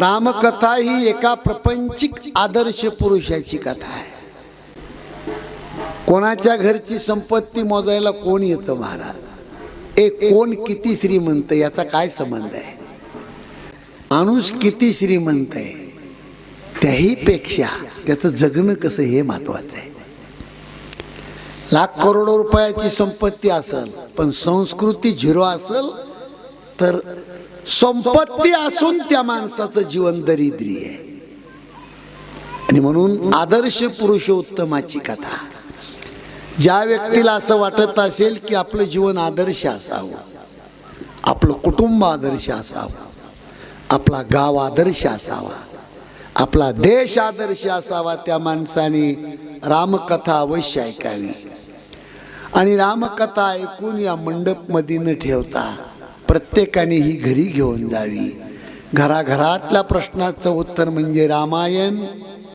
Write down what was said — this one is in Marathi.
रामकथा ही एका प्रपंचिक आदर्श पुरुषाची कथा आहे. कोणाच्या घरची संपत्ती मोजायला कोण येतं महाराज? ए कोण किती श्रीमंत याचा काय संबंध आहे? माणूस किती श्रीमंत आहे? त्याही पेक्षा त्याचं जगणं कसं हे महत्वाचं आहे. लाख करोडो रुपयाची संपत्ती असेल पण संस्कृती झिरो असेल तर संपत्ती असून त्या माणसाचं जीवन दरिद्री आहे. आणि म्हणून आदर्श पुरुषोत्तमाची कथा. ज्या व्यक्तीला असं वाटत असेल की आपलं जीवन आदर्श असावं आपलं कुटुंब आदर्श असावं आपला गाव आदर्श असावा आपला देश आदर्श असावा त्या माणसाने रामकथा अवश्य ऐकावी. आणि रामकथा ऐकून या मंडपमध्ये न ठेवता प्रत्येकाने ही घरी घेऊन जावी. घराघरातल्या प्रश्नाचं उत्तर म्हणजे रामायण